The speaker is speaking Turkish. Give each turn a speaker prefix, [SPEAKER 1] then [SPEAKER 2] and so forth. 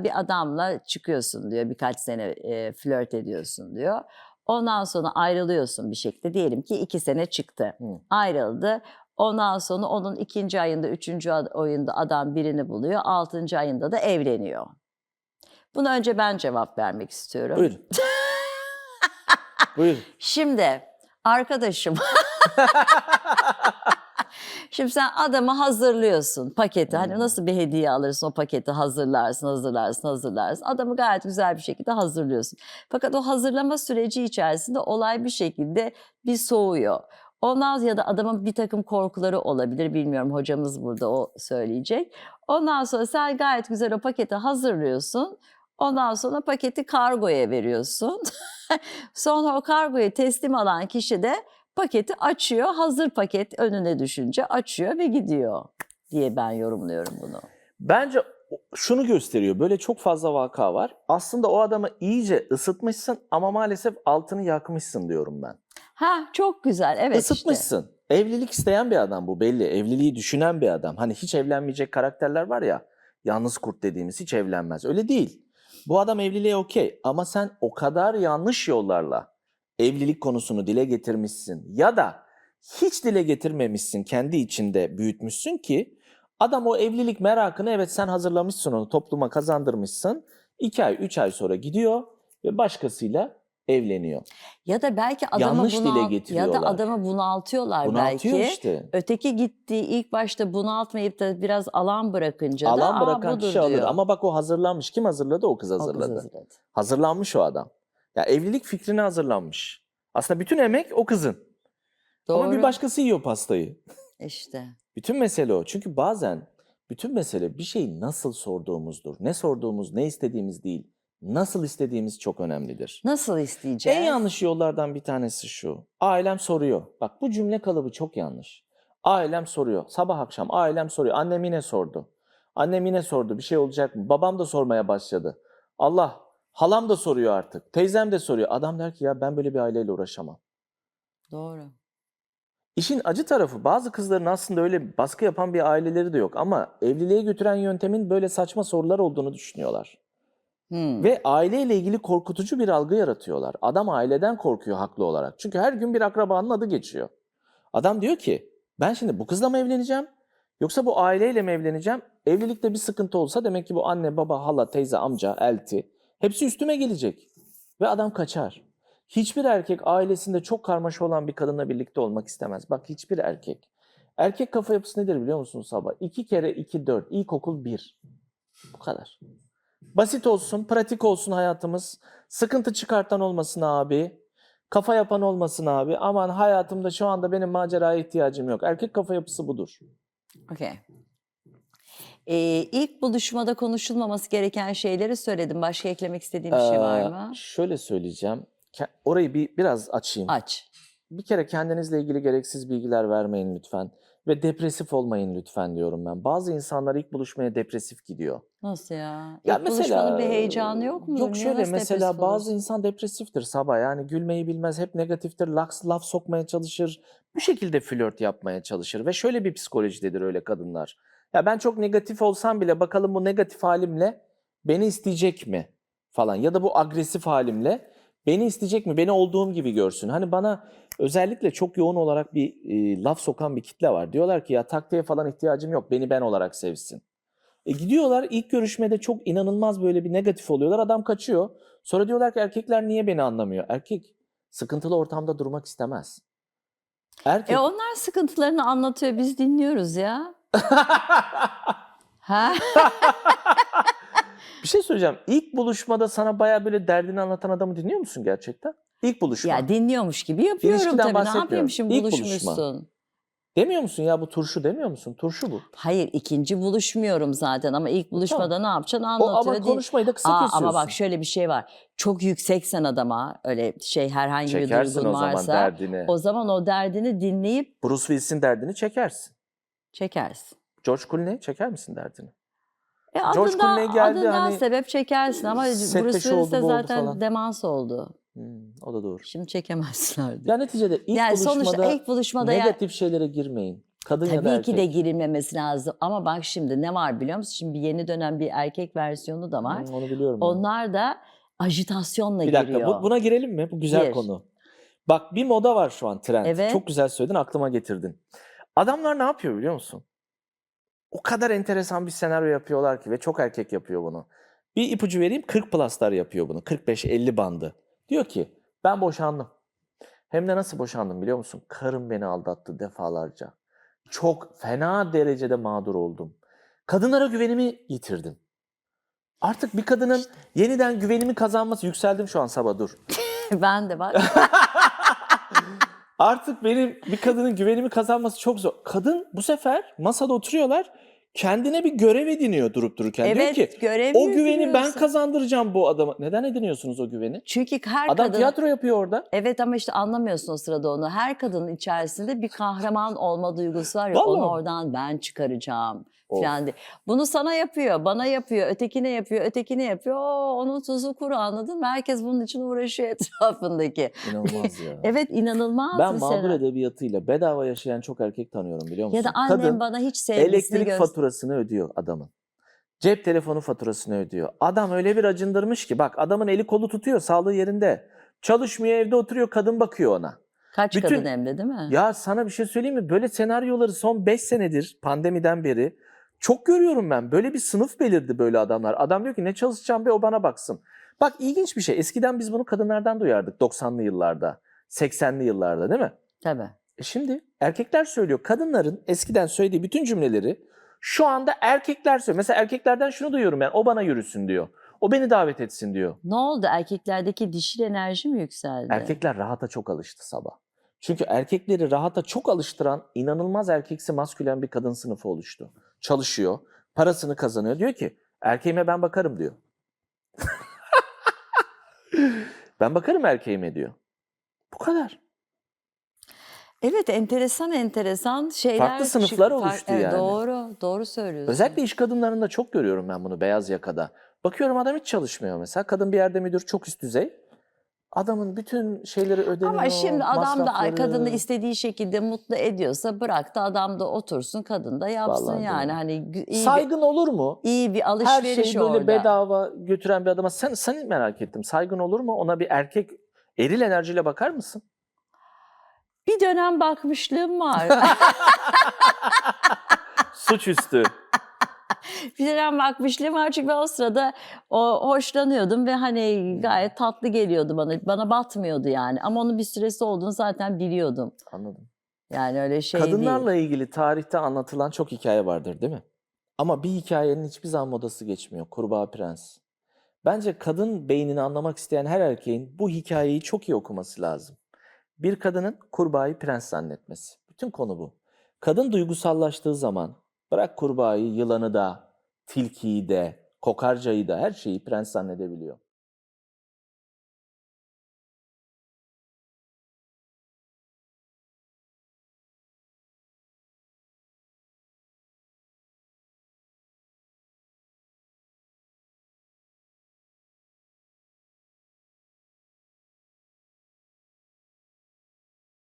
[SPEAKER 1] bir adamla çıkıyorsun diyor birkaç sene e, flört ediyorsun diyor. Ondan sonra ayrılıyorsun bir şekilde. Diyelim ki iki sene çıktı.
[SPEAKER 2] Hı.
[SPEAKER 1] Ayrıldı. Ondan sonra onun ikinci ayında, üçüncü oyunda adam birini buluyor. Altıncı ayında da evleniyor. Buna önce ben cevap vermek istiyorum.
[SPEAKER 2] Buyurun. Buyurun.
[SPEAKER 1] Şimdi arkadaşım. Şimdi sen adamı hazırlıyorsun paketi. Hani
[SPEAKER 2] Hmm.
[SPEAKER 1] nasıl bir hediye alırsın o paketi hazırlarsın, hazırlarsın, hazırlarsın. Adamı gayet güzel bir şekilde hazırlıyorsun. Fakat o hazırlama süreci içerisinde olay bir şekilde bir soğuyor. Ondan ya da adamın bir takım korkuları olabilir bilmiyorum hocamız burada o söyleyecek. Ondan sonra sen gayet güzel o paketi hazırlıyorsun. Ondan sonra paketi kargoya veriyorsun. sonra o kargoyu teslim alan kişi de paketi açıyor. Hazır paket önüne düşünce açıyor ve gidiyor diye ben yorumluyorum bunu.
[SPEAKER 2] Bence şunu gösteriyor. Böyle çok fazla vaka var. Aslında o adamı iyice ısıtmışsın ama maalesef altını yakmışsın diyorum ben.
[SPEAKER 1] Ha çok güzel evet işte.
[SPEAKER 2] Isıtmışsın. Evlilik isteyen bir adam bu belli. Evliliği düşünen bir adam. Hani hiç evlenmeyecek karakterler var ya. Yalnız kurt dediğimiz hiç evlenmez. Öyle değil. Bu adam evliliğe okey ama sen o kadar yanlış yollarla evlilik konusunu dile getirmişsin ya da hiç dile getirmemişsin kendi içinde büyütmüşsün ki adam o evlilik merakını evet sen hazırlamışsın onu topluma kazandırmışsın. iki ay üç ay sonra gidiyor ve başkasıyla evleniyor.
[SPEAKER 1] Ya da belki adamı
[SPEAKER 2] Yanlış dile
[SPEAKER 1] bunalt- ya
[SPEAKER 2] getiriyorlar.
[SPEAKER 1] da adamı bunaltıyorlar
[SPEAKER 2] Bunaltıyor
[SPEAKER 1] belki.
[SPEAKER 2] işte.
[SPEAKER 1] Öteki gittiği ilk başta bunaltmayıp da biraz alan bırakınca da
[SPEAKER 2] Alan
[SPEAKER 1] "Aa,
[SPEAKER 2] bırakan
[SPEAKER 1] budur
[SPEAKER 2] kişi alır ama bak o hazırlanmış. Kim hazırladı? O kız
[SPEAKER 1] O kız
[SPEAKER 2] hazırladı.
[SPEAKER 1] hazırladı.
[SPEAKER 2] Hazırlanmış o adam. Ya evlilik fikrine hazırlanmış. Aslında bütün emek o kızın.
[SPEAKER 1] Doğru.
[SPEAKER 2] Ama bir başkası yiyor pastayı.
[SPEAKER 1] İşte.
[SPEAKER 2] Bütün mesele o. Çünkü bazen bütün mesele bir şeyi nasıl sorduğumuzdur. Ne sorduğumuz, ne istediğimiz değil. Nasıl istediğimiz çok önemlidir.
[SPEAKER 1] Nasıl isteyeceğiz?
[SPEAKER 2] En yanlış yollardan bir tanesi şu. Ailem soruyor. Bak bu cümle kalıbı çok yanlış. Ailem soruyor. Sabah akşam ailem soruyor. Annem yine sordu. Annem yine sordu. Bir şey olacak mı? Babam da sormaya başladı. Allah. Halam da soruyor artık. Teyzem de soruyor. Adam der ki ya ben böyle bir aileyle uğraşamam.
[SPEAKER 1] Doğru.
[SPEAKER 2] İşin acı tarafı bazı kızların aslında öyle baskı yapan bir aileleri de yok. Ama evliliğe götüren yöntemin böyle saçma sorular olduğunu düşünüyorlar.
[SPEAKER 1] Hmm.
[SPEAKER 2] Ve aileyle ilgili korkutucu bir algı yaratıyorlar. Adam aileden korkuyor haklı olarak. Çünkü her gün bir akrabanın adı geçiyor. Adam diyor ki ben şimdi bu kızla mı evleneceğim? Yoksa bu aileyle mi evleneceğim? Evlilikte bir sıkıntı olsa demek ki bu anne, baba, hala, teyze, amca, elti hepsi üstüme gelecek. Ve adam kaçar. Hiçbir erkek ailesinde çok karmaşa olan bir kadınla birlikte olmak istemez. Bak hiçbir erkek. Erkek kafa yapısı nedir biliyor musun Sabah? İki kere iki dört. İlkokul bir. Bu kadar. Basit olsun, pratik olsun hayatımız. Sıkıntı çıkartan olmasın abi. Kafa yapan olmasın abi. Aman hayatımda şu anda benim maceraya ihtiyacım yok. Erkek kafa yapısı budur.
[SPEAKER 1] Okey. Ee, ilk buluşmada konuşulmaması gereken şeyleri söyledim. Başka eklemek istediğim bir şey var
[SPEAKER 2] Ee,
[SPEAKER 1] mı?
[SPEAKER 2] Şöyle söyleyeceğim. Ke- Orayı bir biraz açayım.
[SPEAKER 1] Aç.
[SPEAKER 2] Bir kere kendinizle ilgili gereksiz bilgiler vermeyin lütfen. Ve depresif olmayın lütfen diyorum ben. Bazı insanlar ilk buluşmaya depresif gidiyor.
[SPEAKER 1] Nasıl ya?
[SPEAKER 2] Ya
[SPEAKER 1] İlk buluşmanın bir heyecanı yok mu?
[SPEAKER 2] Yok şöyle mesela bazı insan depresiftir sabah yani gülmeyi bilmez hep negatiftir laf, laf sokmaya çalışır bu şekilde flört yapmaya çalışır ve şöyle bir psikolojidedir öyle kadınlar. Ya ben çok negatif olsam bile bakalım bu negatif halimle beni isteyecek mi falan ya da bu agresif halimle beni isteyecek mi beni olduğum gibi görsün. Hani bana özellikle çok yoğun olarak bir e, laf sokan bir kitle var diyorlar ki ya taktiğe falan ihtiyacım yok beni ben olarak sevsin. E gidiyorlar ilk görüşmede çok inanılmaz böyle bir negatif oluyorlar. Adam kaçıyor. Sonra diyorlar ki erkekler niye beni anlamıyor? Erkek sıkıntılı ortamda durmak istemez. Erkek
[SPEAKER 1] E onlar sıkıntılarını anlatıyor. Biz dinliyoruz ya. Ha?
[SPEAKER 2] bir şey söyleyeceğim. İlk buluşmada sana baya böyle derdini anlatan adamı dinliyor musun gerçekten? İlk buluşma.
[SPEAKER 1] ya dinliyormuş gibi yapıyorum
[SPEAKER 2] İlişkiden
[SPEAKER 1] tabii. Ne yapayım şimdi
[SPEAKER 2] İlk buluşma.
[SPEAKER 1] buluşmuşsun.
[SPEAKER 2] Demiyor musun ya bu turşu demiyor musun? Turşu bu.
[SPEAKER 1] Hayır ikinci buluşmuyorum zaten ama ilk buluşmada ne yapacaksın
[SPEAKER 2] O
[SPEAKER 1] anlatıyor.
[SPEAKER 2] ama
[SPEAKER 1] değil.
[SPEAKER 2] konuşmayı da kısa
[SPEAKER 1] Aa,
[SPEAKER 2] kesiyorsun.
[SPEAKER 1] ama bak şöyle bir şey var. Çok yükseksen adama öyle şey herhangi bir
[SPEAKER 2] Çekersin
[SPEAKER 1] duygun
[SPEAKER 2] o zaman
[SPEAKER 1] varsa
[SPEAKER 2] derdini.
[SPEAKER 1] o zaman o derdini dinleyip
[SPEAKER 2] Bruce Willis'in derdini çekersin.
[SPEAKER 1] Çekersin.
[SPEAKER 2] George Clooney çeker misin derdini?
[SPEAKER 1] E
[SPEAKER 2] George Clooney geldi,
[SPEAKER 1] adından
[SPEAKER 2] hani
[SPEAKER 1] sebep çekersin ama Bruce Willis de zaten
[SPEAKER 2] falan.
[SPEAKER 1] demans oldu.
[SPEAKER 2] Hmm, o da doğru.
[SPEAKER 1] Şimdi çekemezsin artık.
[SPEAKER 2] Ya neticede ilk
[SPEAKER 1] yani
[SPEAKER 2] buluşmada
[SPEAKER 1] sonuçta ilk buluşmada ya-
[SPEAKER 2] negatif şeylere girmeyin. Kadın ya da
[SPEAKER 1] Tabii
[SPEAKER 2] erkek.
[SPEAKER 1] ki de girilmemesi lazım ama bak şimdi ne var biliyor musun? Şimdi yeni dönem bir erkek versiyonu da var.
[SPEAKER 2] Hı, onu biliyorum.
[SPEAKER 1] Onlar da ajitasyonla
[SPEAKER 2] Bir dakika
[SPEAKER 1] giriyor.
[SPEAKER 2] bu- buna girelim mi? Bu güzel
[SPEAKER 1] Gir.
[SPEAKER 2] konu. Bak bir moda var şu an trend.
[SPEAKER 1] Evet.
[SPEAKER 2] Çok güzel söyledin aklıma getirdin. Adamlar ne yapıyor biliyor musun? O kadar enteresan bir senaryo yapıyorlar ki ve çok erkek yapıyor bunu. Bir ipucu vereyim 40 pluslar yapıyor bunu. 45-50 bandı. Diyor ki ben boşandım. Hem de nasıl boşandım biliyor musun? Karım beni aldattı defalarca. Çok fena derecede mağdur oldum. Kadınlara güvenimi yitirdim. Artık bir kadının yeniden güvenimi kazanması yükseldim şu an sabah dur.
[SPEAKER 1] ben de bak.
[SPEAKER 2] Artık benim bir kadının güvenimi kazanması çok zor. Kadın bu sefer masada oturuyorlar. Kendine bir görev ediniyor durup dururken.
[SPEAKER 1] evet
[SPEAKER 2] Diyor ki
[SPEAKER 1] görev
[SPEAKER 2] o güveni ben kazandıracağım bu adama. Neden ediniyorsunuz o güveni?
[SPEAKER 1] Çünkü her
[SPEAKER 2] Adam
[SPEAKER 1] kadın
[SPEAKER 2] tiyatro yapıyor orada.
[SPEAKER 1] Evet ama işte anlamıyorsun o sırada onu. Her kadının içerisinde bir kahraman olma duygusu var ya.
[SPEAKER 2] Vallahi
[SPEAKER 1] Onu oradan ben çıkaracağım
[SPEAKER 2] Of.
[SPEAKER 1] falan diye. Bunu sana yapıyor, bana yapıyor, ötekine yapıyor, ötekine yapıyor. Oo, onun tuzu kuru anladın mı? Herkes bunun için uğraşıyor etrafındaki.
[SPEAKER 2] İnanılmaz ya.
[SPEAKER 1] Evet inanılmaz
[SPEAKER 2] ben mağdur
[SPEAKER 1] senaryo.
[SPEAKER 2] edebiyatıyla bedava yaşayan çok erkek tanıyorum biliyor musun?
[SPEAKER 1] Ya da annem
[SPEAKER 2] Kadın
[SPEAKER 1] bana hiç sevgisini
[SPEAKER 2] elektrik. Faturasını ödüyor adamın. Cep telefonu faturasını ödüyor. Adam öyle bir acındırmış ki bak adamın eli kolu tutuyor sağlığı yerinde. Çalışmıyor evde oturuyor kadın bakıyor ona.
[SPEAKER 1] Kaç
[SPEAKER 2] bütün-
[SPEAKER 1] kadın hem de değil mi?
[SPEAKER 2] Ya sana bir şey söyleyeyim mi? Böyle senaryoları son 5 senedir pandemiden beri çok görüyorum ben. Böyle bir sınıf belirdi böyle adamlar. Adam diyor ki ne çalışacağım be o bana baksın. Bak ilginç bir şey. Eskiden biz bunu kadınlardan duyardık 90'lı yıllarda, 80'li yıllarda değil mi?
[SPEAKER 1] Tabii.
[SPEAKER 2] E şimdi erkekler söylüyor. Kadınların eskiden söylediği bütün cümleleri şu anda erkekler söylüyor. Mesela erkeklerden şunu duyuyorum ben. O bana yürüsün diyor. O beni davet etsin diyor.
[SPEAKER 1] Ne oldu? Erkeklerdeki dişil enerji mi yükseldi?
[SPEAKER 2] Erkekler rahata çok alıştı sabah. Çünkü erkekleri rahata çok alıştıran inanılmaz erkeksi maskülen bir kadın sınıfı oluştu. Çalışıyor, parasını kazanıyor. Diyor ki erkeğime ben bakarım diyor. ben bakarım erkeğime diyor. Bu kadar.
[SPEAKER 1] Evet enteresan enteresan şeyler.
[SPEAKER 2] Farklı sınıflar
[SPEAKER 1] çıktı.
[SPEAKER 2] Oluştu
[SPEAKER 1] Evet,
[SPEAKER 2] yani.
[SPEAKER 1] Doğru, doğru söylüyorsun.
[SPEAKER 2] Özellikle iş kadınlarında çok görüyorum ben bunu beyaz yakada. Bakıyorum adam hiç çalışmıyor mesela. Kadın bir yerde müdür çok üst düzey. Adamın bütün şeyleri ödeniyor.
[SPEAKER 1] Ama şimdi adam da kadını istediği şekilde mutlu ediyorsa bırak da adam da otursun kadın da yapsın
[SPEAKER 2] Vallahi
[SPEAKER 1] yani. Hani iyi bir,
[SPEAKER 2] Saygın olur mu?
[SPEAKER 1] iyi bir
[SPEAKER 2] Her
[SPEAKER 1] alışveriş
[SPEAKER 2] şeyi böyle
[SPEAKER 1] orada.
[SPEAKER 2] bedava götüren bir adama sen seni merak ettim. Saygın olur mu? Ona bir erkek eril enerjiyle bakar mısın?
[SPEAKER 1] Bir dönem bakmışlığım var.
[SPEAKER 2] Suçüstü.
[SPEAKER 1] bir dönem bakmışlığım var çünkü ben o sırada o hoşlanıyordum ve hani gayet tatlı geliyordu bana. Bana batmıyordu yani. Ama onun bir süresi olduğunu zaten biliyordum.
[SPEAKER 2] Anladım.
[SPEAKER 1] Yani öyle şey
[SPEAKER 2] Kadınlarla
[SPEAKER 1] değil.
[SPEAKER 2] ilgili tarihte anlatılan çok hikaye vardır değil mi? Ama bir hikayenin hiçbir zaman modası geçmiyor. Kurbağa Prens. Bence kadın beynini anlamak isteyen her erkeğin bu hikayeyi çok iyi okuması lazım. Bir kadının kurbağayı prens zannetmesi. Bütün konu bu. Kadın duygusallaştığı zaman bırak kurbağayı, yılanı da, tilkiyi de, kokarcayı da her şeyi prens zannedebiliyor.